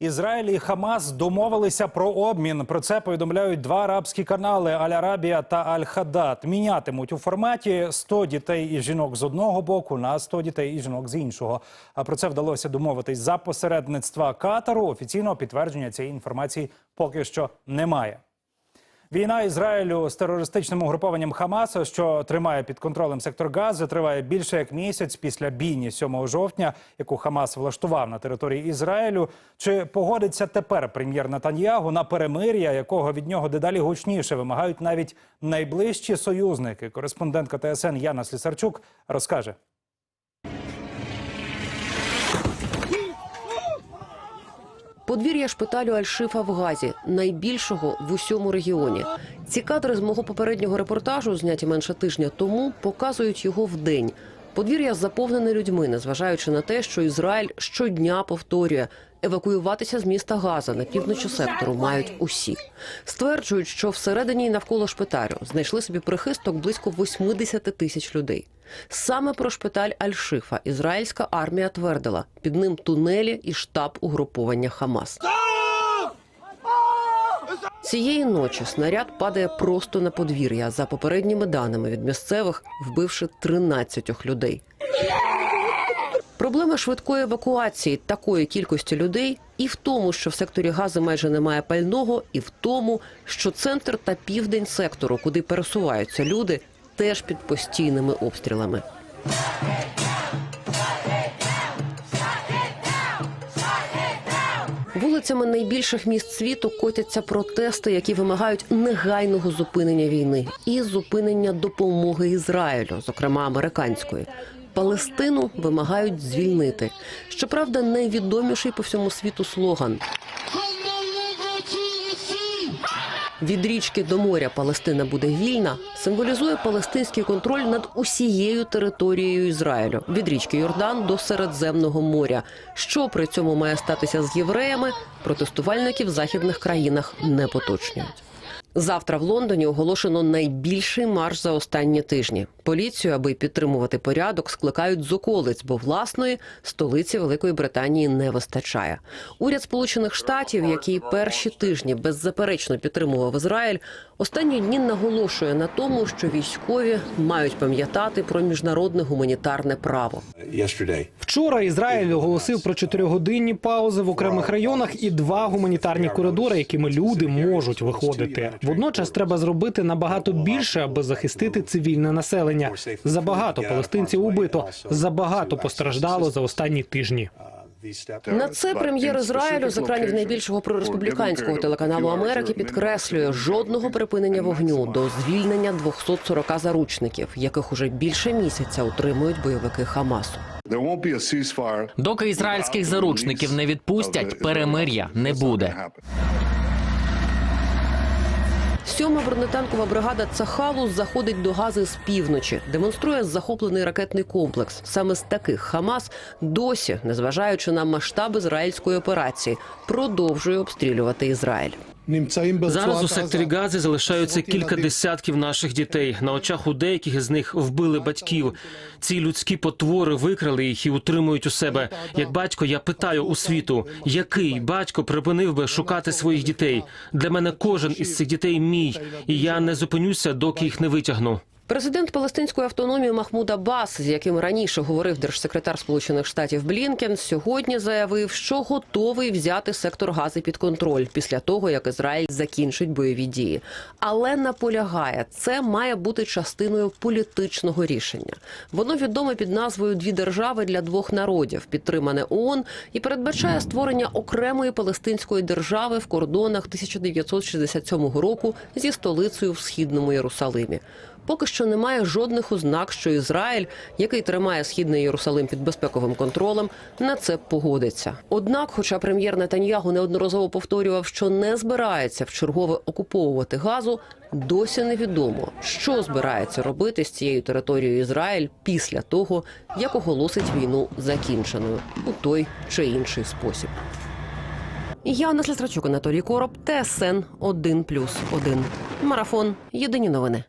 Ізраїль і Хамас домовилися про обмін. Про це повідомляють два арабські канали Аль-Арабія та Аль-Хадат. Мінятимуть у форматі 100 дітей і жінок з одного боку на 100 дітей і жінок з іншого. А про це вдалося домовитись за посередництва Катару. Офіційного підтвердження цієї інформації поки що немає. Війна Ізраїлю з терористичним угрупованням Хамаса, що тримає під контролем сектор Гази, триває більше як місяць після бійні 7 жовтня, яку Хамас влаштував на території Ізраїлю. Чи погодиться тепер прем'єр Натаньягу на перемир'я, якого від нього дедалі гучніше вимагають навіть найближчі союзники? Кореспондентка ТСН Яна Слісарчук розкаже. Подвір'я шпиталю Аль-Шифа в Газі, найбільшого в усьому регіоні. Ці кадри з мого попереднього репортажу, зняті менше тижня тому, показують його вдень. Подвір'я заповнене людьми, незважаючи на те, що Ізраїль щодня повторює евакуюватися з міста Газа на півночі сектору мають усі. Стверджують, що всередині і навколо шпиталю знайшли собі прихисток близько 80 тисяч людей. Саме про шпиталь Аль-Шифа ізраїльська армія твердила під ним тунелі і штаб угруповання Хамас. Цієї ночі снаряд падає просто на подвір'я. За попередніми даними від місцевих, вбивши 13 людей. Проблема швидкої евакуації такої кількості людей і в тому, що в секторі гази майже немає пального, і в тому, що центр та південь сектору, куди пересуваються люди, теж під постійними обстрілами. Вулицями найбільших міст світу котяться протести, які вимагають негайного зупинення війни і зупинення допомоги Ізраїлю, зокрема американської. Палестину вимагають звільнити. Щоправда, найвідоміший по всьому світу слоган від річки до моря Палестина буде вільна, символізує палестинський контроль над усією територією Ізраїлю від річки Йордан до Середземного моря. Що при цьому має статися з євреями? Протестувальники в західних країнах не поточнюють. Завтра в Лондоні оголошено найбільший марш за останні тижні. Поліцію, аби підтримувати порядок, скликають з околиць, бо власної столиці Великої Британії не вистачає. Уряд Сполучених Штатів, який перші тижні беззаперечно підтримував Ізраїль, останні дні наголошує на тому, що військові мають пам'ятати про міжнародне гуманітарне право. Вчора Ізраїль оголосив про чотирьохгодинні паузи в окремих районах і два гуманітарні коридори, якими люди можуть виходити. Водночас треба зробити набагато більше, аби захистити цивільне населення. Забагато палестинців убито, забагато постраждало за останні тижні. На це прем'єр Ізраїлю з екранів найбільшого прореспубліканського телеканалу Америки підкреслює жодного припинення вогню до звільнення 240 заручників, яких уже більше місяця утримують бойовики Хамасу. Доки ізраїльських заручників не відпустять, перемир'я не буде. Сьома бронетанкова бригада Цахалу заходить до Гази з півночі, демонструє захоплений ракетний комплекс. Саме з таких Хамас досі, незважаючи на масштаб ізраїльської операції, продовжує обстрілювати Ізраїль. Зараз у секторі Гази залишаються кілька десятків наших дітей. На очах у деяких із них вбили батьків. Ці людські потвори викрали їх і утримують у себе. Як батько, я питаю у світу, який батько припинив би шукати своїх дітей. Для мене кожен із цих дітей мій, і я не зупинюся, доки їх не витягну. Президент Палестинської автономії Махмуд Аббас, з яким раніше говорив держсекретар Сполучених Штатів Блінкен, сьогодні заявив, що готовий взяти сектор Гази під контроль після того, як Ізраїль закінчить бойові дії. Але наполягає, це має бути частиною політичного рішення. Воно відоме під назвою Дві держави для двох народів, підтримане ООН і передбачає створення окремої палестинської держави в кордонах 1967 року зі столицею в східному Єрусалимі. Поки що немає жодних ознак, що Ізраїль, який тримає східний Єрусалим під безпековим контролем, на це погодиться. Однак, хоча прем'єр Нетаньягу неодноразово повторював, що не збирається вчергове окуповувати газу, досі невідомо, що збирається робити з цією територією Ізраїль після того, як оголосить війну закінченою у той чи інший спосіб. Яна Слістрачук, Анатолій Короб, ТСН 1+,1. Марафон. Єдині новини.